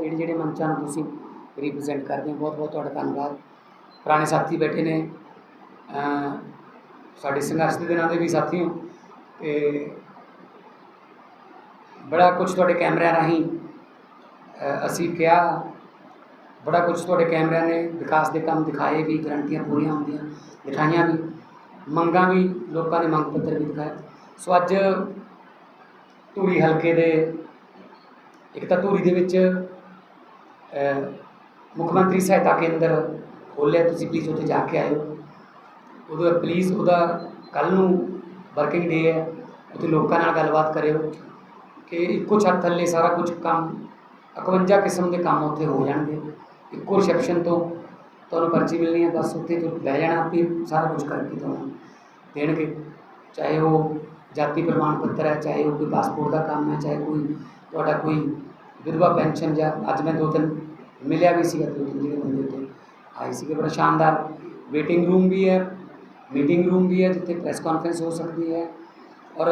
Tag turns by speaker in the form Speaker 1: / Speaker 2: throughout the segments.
Speaker 1: ਜਿਹੜੇ ਜਿਹੜੇ ਮੰਚਾਂ ਨੂੰ ਤੁਸੀਂ ਰਿਪਰੈਜ਼ੈਂਟ ਕਰਦੇ ਹੋ, ਬਹੁਤ ਬਹੁਤ ਤੁਹਾਡਾ ਧੰਨਵਾਦ। ਪੁਰਾਣੇ ਸਾਥੀ ਬੈਠੇ ਨੇ ਸਾਡੇ ਸੰਘਰਸ਼ ਦੇ ਦਿਨਾਂ ਦੇ ਵੀ ਸਾਥੀ ਹੋ ਤੇ ਬੜਾ ਕੁਝ ਤੁਹਾਡੇ ਕੈਮਰਿਆਂ ਰਾਹੀਂ ਅਸੀਂ ਕਿਹਾ, ਬੜਾ ਕੁਝ ਤੁਹਾਡੇ ਕੈਮਰਿਆਂ ਨੇ ਵਿਕਾਸ ਦੇ ਕੰਮ ਦਿਖਾਏ ਵੀ, ਗਰੰਟੀਆਂ ਪੂਰੀਆਂ ਹੁੰਦੀਆਂ, ਦਿਖਾਈਆਂ ਵੀ, ਮੰਗਾਂ ਵੀ, ਲੋਕਾਂ ਨੇ ਮੰਗ ਪੱਤਰ ਵੀ ਦਿਖਾਏ। ਸੋ ਅੱਜ ਧੂਰੀ ਹਲਕੇ ਦੇ, ਇੱਕ ਤਾਂ ਧੂਰੀ ਦੇ ਵਿੱਚ ਮੁੱਖ ਮੰਤਰੀ ਸਹਾਇਤਾ ਕੇਂਦਰ ਖੋਲਿਆ ਤੁਸੀਂ ਪਲੀਜ਼ ਉੱਥੇ ਜਾ ਕੇ ਆਇਓ। ਉਹਦਾ ਪਲੀਜ਼ ਉਹਦਾ ਕੱਲ ਨੂੰ ਵਰਕਿੰਗ ਡੇ ਹੈ, ਉੱਥੇ ਲੋਕਾਂ ਨਾਲ ਗੱਲਬਾਤ ਕਰਿਓ ਕਿ ਇੱਕੋ ਛੱਤ ਥੱਲੇ ਸਾਰਾ ਕੁਝ ਕੰਮ 51 ਕਿਸਮ ਦੇ ਕੰਮ ਉੱਥੇ ਹੋ ਜਾਣਗੇ। ਇੱਕੋ ਰਿਸੈਪਸ਼ਨ ਤੋਂ ਤੁਹਾਨੂੰ ਪਰਚੀ ਮਿਲਣੀ ਹੈ, ਬਸ ਉੱਥੇ ਤੋਂ ਬਹਿ ਜਾਣਾ, ਆਪੇ ਸਾਰਾ ਕੁਝ ਕਰਕੇ ਤੁਹਾਨੂੰ ਦੇਣਗੇ। ਚਾਹੇ ਉਹ ਜਾਤੀ ਪ੍ਰਮਾਣ ਪੱਤਰ ਹੈ, ਚਾਹੇ ਉਹ ਕੋਈ ਪਾਸਪੋਰਟ ਦਾ ਕੰਮ ਹੈ, ਚਾਹੇ ਕੋਈ ਤੁਹਾਡਾ ਕੋਈ ਵਿਧਵਾ ਪੈਨਸ਼ਨ ਜਾਂ ਅੱਜ ਮੈਂ ਦੋ ਤਿੰਨ ਮਿਲਿਆ ਵੀ ਸੀਗਾ ਦੋ ਤਿੰਨ ਜਿਹੜੇ ਬੰਦੇ ਉੱਤੇ ਆਏ ਸੀਗੇ। ਬੜਾ ਸ਼ਾਨਦਾਰ ਵੇਟਿੰਗ ਰੂਮ ਵੀ ਹੈ ਮੀਟਿੰਗ ਰੂਮ ਵੀ ਹੈ ਜਿੱਥੇ ਪ੍ਰੈਸ ਕਾਨਫਰੰਸ ਹੋ ਸਕਦੀ ਹੈ ਔਰ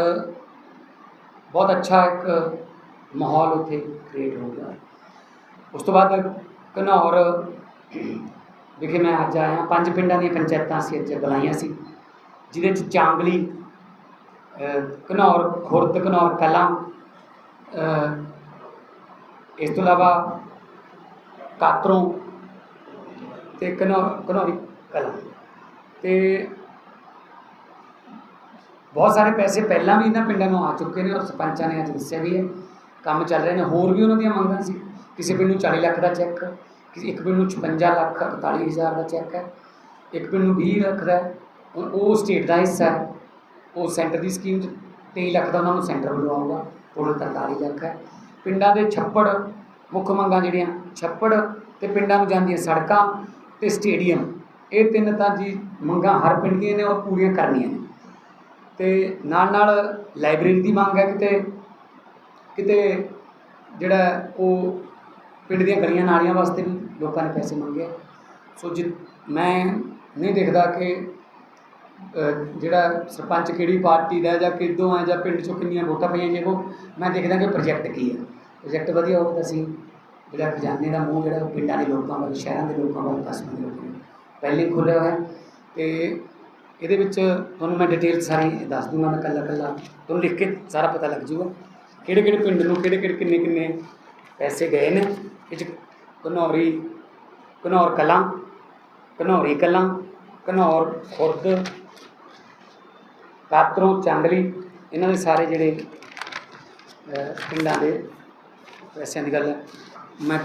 Speaker 1: ਬਹੁਤ ਅੱਛਾ ਇੱਕ ਮਾਹੌਲ ਉੱਥੇ ਕ੍ਰੀਏਟ ਹੋ ਗਿਆ। ਉਸ ਤੋਂ ਬਾਅਦ ਘਨੌਰ ਵਿਖੇ ਮੈਂ ਅੱਜ ਆਇਆ ਪੰਜ ਪਿੰਡਾਂ ਦੀਆਂ ਪੰਚਾਇਤਾਂ ਸੀ ਅੱਜ ਬੁਲਾਈਆਂ ਸੀ ਜਿਹਦੇ ਚ ਚਾਂਗਲੀ ਅ, ਘਨੌਰ ਖੁਰਦ ਘਨੌਰ ਕਲਾਂ ਇਸ ਤੋਂ ਇਲਾਵਾ ਕਾਤਰੋਂ ਤੇ ਘਨੌਰ ਘਨੌਰੀ ਕਲਾ ਤੇ ਬਹੁਤ ਸਾਰੇ ਪੈਸੇ ਪਹਿਲਾਂ ਵੀ ਇਹਨਾਂ ਪਿੰਡਾਂ ਨੂੰ ਆ ਚੁੱਕੇ ਨੇ ਔਰ ਸਰਪੰਚਾਂ ਨੇ ਅੱਜ ਦੱਸਿਆ ਵੀ ਹੈ ਕੰਮ ਚੱਲ ਰਹੇ ਨੇ। ਹੋਰ ਵੀ ਉਹਨਾਂ ਦੀਆਂ ਮੰਗਾਂ ਸੀ। ਕਿਸੇ ਪਿੰਡ ਨੂੰ 40 ਲੱਖ ਦਾ ਚੈੱਕ, ਕਿਸੇ, ਇੱਕ ਪਿੰਡ ਨੂੰ 56 ਲੱਖ 41 ਹਜ਼ਾਰ ਦਾ ਚੈੱਕ ਹੈ। ਇੱਕ ਪਿੰਡ ਨੂੰ 20 ਲੱਖ ਦਾ ਹੁਣ ਉਹ ਸਟੇਟ ਦਾ ਹਿੱਸਾ ਹੈ। ਉਹ ਸੈਂਟਰ ਦੀ ਸਕੀਮ 'ਚ 23 ਲੱਖ ਦਾ ਉਹਨਾਂ ਨੂੰ ਸੈਂਟਰ ਵੱਲੋਂ ਆਊਗਾ। ਟੋਟਲ 43 ਲੱਖ ਹੈ। ਪਿੰਡਾਂ ਦੇ ਛੱਪੜ, ਮੁੱਖ ਮੰਗਾਂ ਜਿਹੜੀਆਂ, ਛੱਪੜ ਤੇ ਪਿੰਡਾਂ ਨੂੰ ਜਾਂਦੀਆਂ ਸੜਕਾਂ ਤੇ ਸਟੇਡੀਅਮ। ਇਹ ਤਿੰਨ ਤਾਂ ਜੀ ਮੰਗਾਂ ਹਰ ਪਿੰਡ ਦੀਆਂ ਨੇ ਔਰ ਪੂਰੀਆਂ ਕਰਨੀਆਂ ਨੇ। ਤੇ ਨਾਲ ਨਾਲ ਲਾਇਬ੍ਰੇਰੀ ਦੀ ਮੰਗ ਹੈ ਕਿਤੇ ਕਿਤੇ ਜਿਹੜਾ ਉਹ ਪਿੰਡ ਦੀਆਂ ਗਲੀਆਂ ਨਾਲੀਆਂ ਵਾਸਤੇ ਵੀ ਲੋਕਾਂ ਨੇ ਪੈਸੇ ਮੰਗੇ। ਆ। ਸੋ ਜਿ, ਮੈਂ ਨਹੀਂ ਦੇਖਦਾ ਕਿ ਜਿਹੜਾ ਸਰਪੰਚ ਕਿਹੜੀ ਪਾਰਟੀ ਦਾ ਜਾਂ ਕਿੱਦੋਂ ਹੈ ਜਾਂ ਪਿੰਡ 'ਚੋਂ ਕਿੰਨੀਆਂ ਵੋਟਾਂ ਪਈਆਂ ਜੇ ਉਹ, ਮੈਂ ਦੇਖਦਾ ਕਿ ਪ੍ਰੋਜੈਕਟ ਕੀ ਹੈ। ਪ੍ਰੋਜੈਕਟ ਵਧੀਆ ਹੋਵੇ ਤਾਂ ਅਸੀਂ ਜਿਹੜਾ ਖਜ਼ਾਨੇ ਦਾ ਮੂੰਹ, ਜਿਹੜਾ ਉਹ ਪਿੰਡਾਂ ਦੇ ਲੋਕਾਂ ਵੱਲ, ਸ਼ਹਿਰਾਂ ਦੇ ਲੋਕਾਂ ਵੱਲ ਕਸਬਾਂ ਦੇ ਲੋਕਾਂ ਵੱਲ ਪਹਿਲੇ ਹੀ ਖੁੱਲ੍ਹਿਆ ਹੋਇਆ। ਹੈ ਤੇ ਇਹਦੇ ਵਿੱਚ ਤੁਹਾਨੂੰ ਮੈਂ ਡਿਟੇਲ ਸਾਰੀ ਦੱਸ ਦੂੰਗਾ ਮੈਂ ਕੱਲਾ ਕੱਲਾ। ਤੁਹਾਨੂੰ ਲਿਖ ਕੇ ਸਾਰਾ ਪਤਾ ਲੱਗ ਜੂਗਾ ਕਿਹੜੇ ਕਿਹੜੇ ਪਿੰਡ ਨੂੰ ਕਿਹੜੇ ਕਿਹੜੇ ਕਿੰਨੇ ਕਿੰਨੇ ਪੈਸੇ ਗਏ ਨੇ। ਇਹ 'ਚ ਘਨੌਰੀ, ਘਨੌਰ ਕਲਾਂ, ਘਨੌਰੀ ਕਲਾਂ, ਘਨੌਰ ਖੁਰਦ, ਕਾਤਰੋਂ, ਚਾਂਦਲੀ, ਇਹਨਾਂ ਦੇ ਸਾਰੇ ਜਿਹੜੇ ਪਿੰਡਾਂ ਦੇ ਪੈਸਿਆਂ ਦੀ ਗੱਲ ਹੈ। ਮੈਂ